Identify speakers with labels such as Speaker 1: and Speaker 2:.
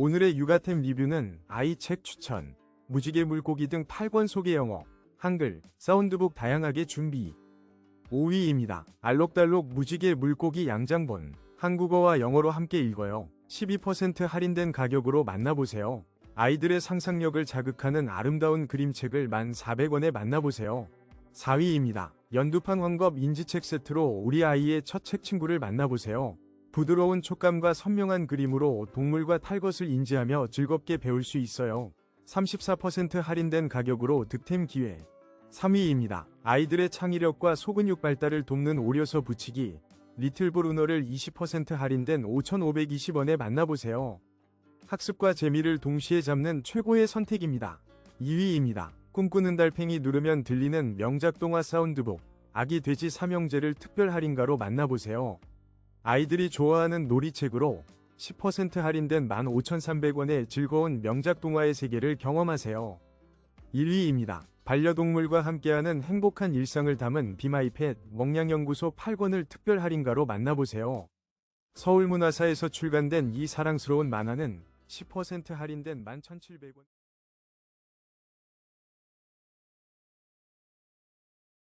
Speaker 1: 오늘의 육아템 리뷰는 아이 책 추천, 무지개 물고기 등 8권 소개 영어, 한글, 사운드북 다양하게 준비. 5위입니다. 알록달록 무지개 물고기 양장본. 한국어와 영어로 함께 읽어요. 12% 할인된 가격으로 만나보세요. 아이들의 상상력을 자극하는 아름다운 그림책을 1,400원에 만나보세요. 4위입니다. 연두판 황겁 인지책 세트로 우리 아이의 첫 책 친구를 만나보세요. 부드러운 촉감과 선명한 그림으로 동물과 탈 것을 인지하며 즐겁게 배울 수 있어요. 34% 할인된 가격으로 득템 기회. 3위입니다. 아이들의 창의력과 소근육 발달을 돕는 오려서 붙이기. 리틀 브루너를 20% 할인된 5,520원에 만나보세요. 학습과 재미를 동시에 잡는 최고의 선택입니다. 2위입니다. 꿈꾸는 달팽이 누르면 들리는 명작 동화 사운드북. 아기 돼지 삼형제를 특별 할인가로 만나보세요. 아이들이 좋아하는 놀이책으로 10% 할인된 15,300원의 즐거운 명작 동화의 세계를 경험하세요. 1위입니다. 반려동물과 함께하는 행복한 일상을 담은 비마이펫 먹냥연구소 8권을 특별 할인가로 만나보세요. 서울문화사에서 출간된 이 사랑스러운 만화는 10% 할인된 11,700원.